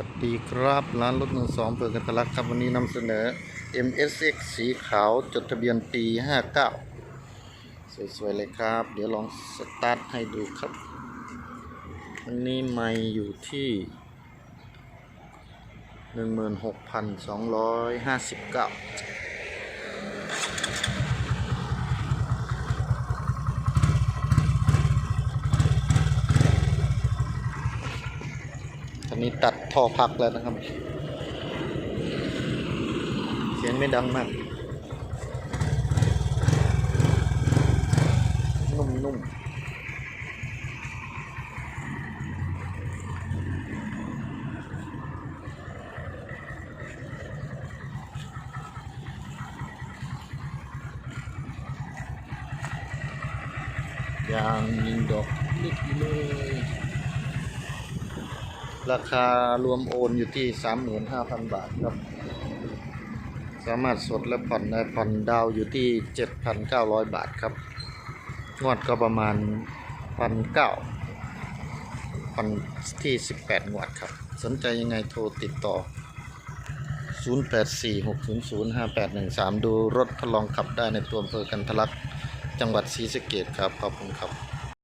วัสดีครับร้านรถมือสองเปิดกันทะลักครับวันนี้นำเสนอ MSX สีขาวจดทะเบียนปี 59 สวยๆเลยครับ เดี๋ยวลองสตาร์ทให้ดูครับ วันนี้ไม่อยู่ที่ 16,259 ตอนนี้ตัดท่อพักแล้วนะครับ เสียงไม่ดังมาก นุ่มๆยางยิงดอกลิกเลย ราคารวมโอนอยู่ที่ 35,000 บาทครับ สามารถสดและผ่อนได้ผ่อนดาวอยู่ที่ 7,900 บาทครับ งวดก็ประมาณ 1,900ผ่อนที่ 18 งวดครับ สนใจยังไงโทรติดต่อ 0846005813 ดูรถทดลองขับได้ในตัวอำเภอกันทะลัก จังหวัดศรีสะเกษครับ ขอบคุณครับ